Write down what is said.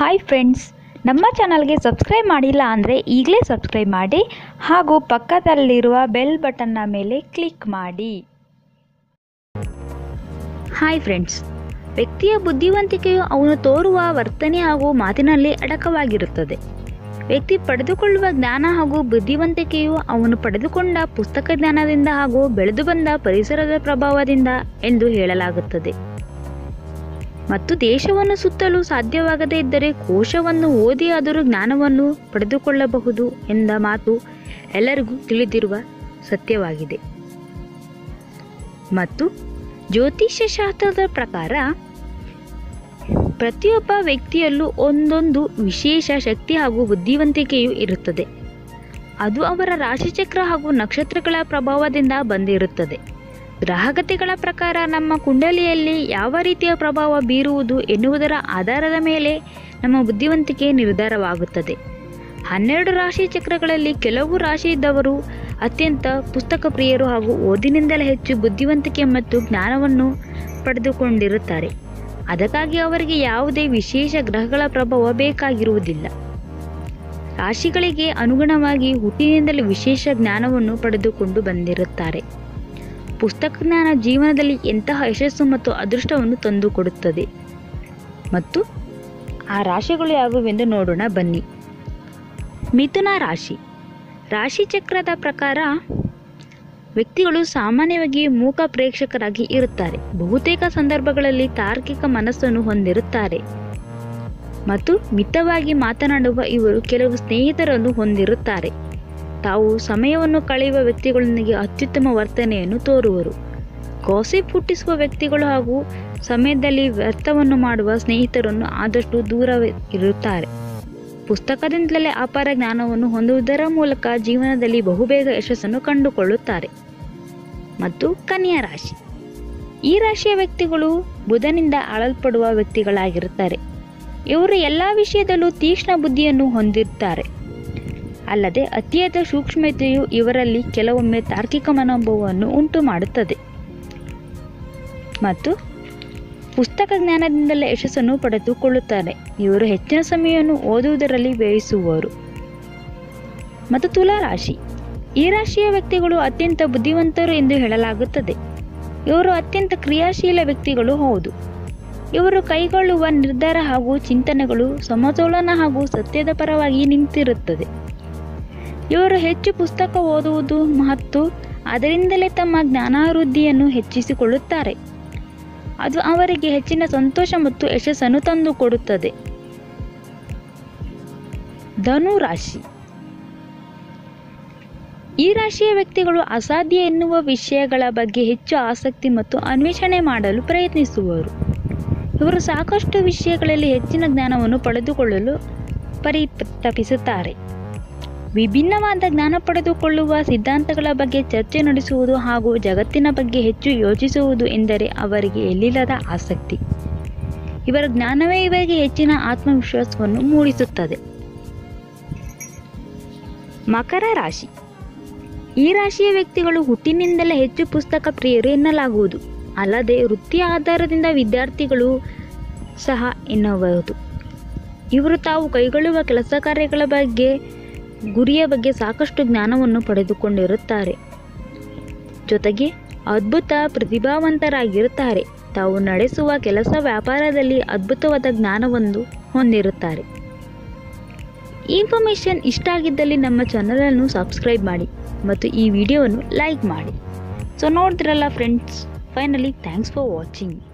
Hi friends ನಮ್ಮ ಚಾನಲ್ಗೆ subscribe ಮಾಡಿಲ್ಲ ಅಂದರೆ ಈಗಲೇ ಸಬ್ಸ್ಕ್ರೈಬ್ ಮಾಡಿ ಹಾಗೂ ಪಕ್ಕದಲ್ಲಿರುವ ಬೆಲ್ ಬಟನ್ನ ಮೇಲೆ ಕ್ಲಿಕ್ ಮಾಡಿ. ಹಾಯ್ ಫ್ರೆಂಡ್ಸ್ ವ್ಯಕ್ತಿಯ ಬುದ್ಧಿವಂತಿಕೆಯು ಅವನು ತೋರುವ ವರ್ತನೆ ಹಾಗೂ ಮಾತಿನಲ್ಲಿ ಅಡಕವಾಗಿರುತ್ತದೆ. ವ್ಯಕ್ತಿ ಪಡೆದುಕೊಳ್ಳುವ ಜ್ಞಾನ ಹಾಗೂ ಬುದ್ಧಿವಂತಿಕೆಯು ಅವನು ಪಡೆದುಕೊಂಡ ಪುಸ್ತಕ ಜ್ಞಾನದಿಂದ ಹಾಗೂ ಬೆಳೆದು ಬಂದ ಪರಿಸರದ ಪ್ರಭಾವದಿಂದ ಎಂದು ಹೇಳಲಾಗುತ್ತದೆ. ಮತ್ತು ದೇಶವನ್ನು ಸುತ್ತಲು ಸಾಧ್ಯವಾಗದೇ ಇದ್ದರೆ ಕೋಶವನ್ನು ಓದಿ ಆದರೂ ಜ್ಞಾನವನ್ನು ಪಡೆದುಕೊಳ್ಳಬಹುದು ಎಂದ ಮಾತು ಎಲ್ಲರಿಗೂ ತಿಳಿದಿರುವ ಸತ್ಯವಾಗಿದೆ. ಮತ್ತು ಜ್ಯೋತಿಷ್ಯ ಶಾಸ್ತ್ರದ ಪ್ರಕಾರ ಪ್ರತಿಯೊಬ್ಬ ವ್ಯಕ್ತಿಯಲ್ಲೂ ಒಂದೊಂದು ವಿಶೇಷ ಶಕ್ತಿ ಹಾಗೂ ಬುದ್ಧಿವಂತಿಕೆಯು ಇರುತ್ತದೆ. ಅದು ಅವರ ರಾಶಿಚಕ್ರ ಹಾಗೂ ನಕ್ಷತ್ರಗಳ ಪ್ರಭಾವದಿಂದ ಬಂದಿರುತ್ತದೆ. ಗ್ರಹಗತಿಗಳ ಪ್ರಕಾರ ನಮ್ಮ ಕುಂಡಲಿಯಲ್ಲಿ ಯಾವ ರೀತಿಯ ಪ್ರಭಾವ ಬೀರುವುದು ಎನ್ನುವುದರ ಆಧಾರದ ಮೇಲೆ ನಮ್ಮ ಬುದ್ಧಿವಂತಿಕೆ ನಿರ್ಧಾರವಾಗುತ್ತದೆ. ಹನ್ನೆರಡು ರಾಶಿ ಚಕ್ರಗಳಲ್ಲಿ ಕೆಲವು ರಾಶಿ ಇದ್ದವರು ಅತ್ಯಂತ ಪುಸ್ತಕ ಪ್ರಿಯರು ಹಾಗೂ ಓದಿನಿಂದಲೇ ಹೆಚ್ಚು ಬುದ್ಧಿವಂತಿಕೆ ಮತ್ತು ಜ್ಞಾನವನ್ನು ಪಡೆದುಕೊಂಡಿರುತ್ತಾರೆ. ಅದಕ್ಕಾಗಿ ಅವರಿಗೆ ಯಾವುದೇ ವಿಶೇಷ ಗ್ರಹಗಳ ಪ್ರಭಾವ ಬೇಕಾಗಿರುವುದಿಲ್ಲ. ರಾಶಿಗಳಿಗೆ ಅನುಗುಣವಾಗಿ ಹುಟ್ಟಿನಿಂದಲೇ ವಿಶೇಷ ಜ್ಞಾನವನ್ನು ಪಡೆದುಕೊಂಡು ಬಂದಿರುತ್ತಾರೆ. ಪುಸ್ತಕ ಜ್ಞಾನ ಜೀವನದಲ್ಲಿ ಎಂತಹ ಯಶಸ್ಸು ಮತ್ತು ಅದೃಷ್ಟವನ್ನು ತಂದುಕೊಡುತ್ತದೆ ಮತ್ತು ಆ ರಾಶಿಗಳು ಯಾವುವೆಂದು ನೋಡೋಣ, ಬನ್ನಿ. ಮಿಥುನ ರಾಶಿ. ರಾಶಿ ಚಕ್ರದ ಪ್ರಕಾರ ವ್ಯಕ್ತಿಗಳು ಸಾಮಾನ್ಯವಾಗಿ ಮೂಕ ಪ್ರೇಕ್ಷಕರಾಗಿ ಇರುತ್ತಾರೆ. ಬಹುತೇಕ ಸಂದರ್ಭಗಳಲ್ಲಿ ತಾರ್ಕಿಕ ಮನಸ್ಸನ್ನು ಹೊಂದಿರುತ್ತಾರೆ. ಮತ್ತು ಮಿತವಾಗಿ ಮಾತನಾಡುವ ಇವರು ಕೆಲವು ಸ್ನೇಹಿತರನ್ನು ಹೊಂದಿರುತ್ತಾರೆ. ತಾವು ಸಮಯವನ್ನು ಕಳೆಯುವ ವ್ಯಕ್ತಿಗಳೊಂದಿಗೆ ಅತ್ಯುತ್ತಮ ವರ್ತನೆಯನ್ನು ತೋರುವರು. ಗಾಸಿಪ್ ಹುಟ್ಟಿಸುವ ವ್ಯಕ್ತಿಗಳು ಹಾಗೂ ಸಮಯದಲ್ಲಿ ವ್ಯರ್ಥವನ್ನು ಮಾಡುವ ಸ್ನೇಹಿತರನ್ನು ಆದಷ್ಟು ದೂರ ಇರುತ್ತಾರೆ. ಪುಸ್ತಕದಿಂದಲೇ ಅಪಾರ ಜ್ಞಾನವನ್ನು ಹೊಂದುವುದರ ಮೂಲಕ ಜೀವನದಲ್ಲಿ ಬಹುಬೇಗ ಯಶಸ್ಸನ್ನು ಕಂಡುಕೊಳ್ಳುತ್ತಾರೆ. ಮತ್ತು ಕನ್ಯಾ ರಾಶಿ. ಈ ರಾಶಿಯ ವ್ಯಕ್ತಿಗಳು ಬುಧನಿಂದ ಆಳಲ್ಪಡುವ ವ್ಯಕ್ತಿಗಳಾಗಿರುತ್ತಾರೆ. ಇವರು ಎಲ್ಲ ವಿಷಯದಲ್ಲೂ ತೀಕ್ಷ್ಣ ಬುದ್ಧಿಯನ್ನು ಹೊಂದಿರುತ್ತಾರೆ. ಅಲ್ಲದೆ ಅತಿಯಾದ ಸೂಕ್ಷ್ಮತೆಯು ಇವರಲ್ಲಿ ಕೆಲವೊಮ್ಮೆ ತಾರ್ಕಿಕ ಮನೋಭಾವವನ್ನು ಉಂಟು ಮಾಡುತ್ತದೆ ಮತ್ತು ಪುಸ್ತಕ ಜ್ಞಾನದಿಂದಲೇ ಯಶಸ್ಸನ್ನು ಪಡೆದುಕೊಳ್ಳುತ್ತಾರೆ. ಇವರು ಹೆಚ್ಚಿನ ಸಮಯವನ್ನು ಓದುವುದರಲ್ಲಿ ವ್ಯಯಿಸುವವರು ಮತ್ತು ತುಲಾ ರಾಶಿ. ಈ ರಾಶಿಯ ವ್ಯಕ್ತಿಗಳು ಅತ್ಯಂತ ಬುದ್ಧಿವಂತರು ಎಂದು ಹೇಳಲಾಗುತ್ತದೆ. ಇವರು ಅತ್ಯಂತ ಕ್ರಿಯಾಶೀಲ ವ್ಯಕ್ತಿಗಳು, ಹೌದು. ಇವರು ಕೈಗೊಳ್ಳುವ ನಿರ್ಧಾರ ಹಾಗೂ ಚಿಂತನೆಗಳು ಸಮತೋಲನ ಹಾಗೂ ಸತ್ಯದ ಪರವಾಗಿ ನಿಂತಿರುತ್ತದೆ. ಇವರು ಹೆಚ್ಚು ಪುಸ್ತಕ ಓದುವುದು ಮತ್ತು ಅದರಿಂದಲೇ ತಮ್ಮ ಜ್ಞಾನಾಭಿವೃದ್ಧಿಯನ್ನು ಹೆಚ್ಚಿಸಿಕೊಳ್ಳುತ್ತಾರೆ. ಅದು ಅವರಿಗೆ ಹೆಚ್ಚಿನ ಸಂತೋಷ ಮತ್ತು ಯಶಸ್ಸನ್ನು ತಂದುಕೊಡುತ್ತದೆ. ಧನು ರಾಶಿ. ಈ ರಾಶಿಯ ವ್ಯಕ್ತಿಗಳು ಅಸಾಧ್ಯ ಎನ್ನುವ ವಿಷಯಗಳ ಬಗ್ಗೆ ಹೆಚ್ಚು ಆಸಕ್ತಿ ಮತ್ತು ಅನ್ವೇಷಣೆ ಮಾಡಲು ಪ್ರಯತ್ನಿಸುವರು. ಇವರು ಸಾಕಷ್ಟು ವಿಷಯಗಳಲ್ಲಿ ಹೆಚ್ಚಿನ ಜ್ಞಾನವನ್ನು ಪಡೆದುಕೊಳ್ಳಲು ಪರಿತಪಿಸುತ್ತಾರೆ. ವಿಭಿನ್ನವಾದ ಜ್ಞಾನ ಪಡೆದುಕೊಳ್ಳುವ ಸಿದ್ಧಾಂತಗಳ ಬಗ್ಗೆ ಚರ್ಚೆ ನಡೆಸುವುದು ಹಾಗೂ ಜಗತ್ತಿನ ಬಗ್ಗೆ ಹೆಚ್ಚು ಯೋಚಿಸುವುದು ಎಂದರೆ ಅವರಿಗೆ ಎಲ್ಲಿಲ್ಲದ ಆಸಕ್ತಿ. ಇವರ ಜ್ಞಾನವೇ ಇವರಿಗೆ ಹೆಚ್ಚಿನ ಆತ್ಮವಿಶ್ವಾಸವನ್ನು ಮೂಡಿಸುತ್ತದೆ. ಮಕರ ರಾಶಿ. ಈ ರಾಶಿಯ ವ್ಯಕ್ತಿಗಳು ಹುಟ್ಟಿನಿಂದಲೇ ಹೆಚ್ಚು ಪುಸ್ತಕ ಪ್ರಿಯರು ಎನ್ನಲಾಗುವುದು. ಅಲ್ಲದೆ ವೃತ್ತಿ ಆಧಾರದಿಂದ ವಿದ್ಯಾರ್ಥಿಗಳು ಸಹ ಎನ್ನಬಹುದು ಇವರು ತಾವು ಕೈಗೊಳ್ಳುವ ಕೆಲಸ ಕಾರ್ಯಗಳ ಬಗ್ಗೆ ಗುರಿಯ ಬಗ್ಗೆ ಸಾಕಷ್ಟು ಜ್ಞಾನವನ್ನು ಪಡೆದುಕೊಂಡಿರುತ್ತಾರೆ. ಜೊತೆಗೆ ಅದ್ಭುತ ಪ್ರತಿಭಾವಂತರಾಗಿರುತ್ತಾರೆ. ತಾವು ನಡೆಸುವ ಕೆಲಸ ವ್ಯಾಪಾರದಲ್ಲಿ ಅದ್ಭುತವಾದ ಜ್ಞಾನವೊಂದು ಹೊಂದಿರುತ್ತಾರೆ. ಇನ್ಫಾರ್ಮೇಷನ್ ಇಷ್ಟ ಆಗಿದ್ದಲ್ಲಿ ನಮ್ಮ ಚಾನಲನ್ನು ಸಬ್ಸ್ಕ್ರೈಬ್ ಮಾಡಿ ಮತ್ತು ಈ ವಿಡಿಯೋವನ್ನು ಲೈಕ್ ಮಾಡಿ. ಸೊ ನೋಡಿದ್ರಲ್ಲ friends, finally thanks for watching.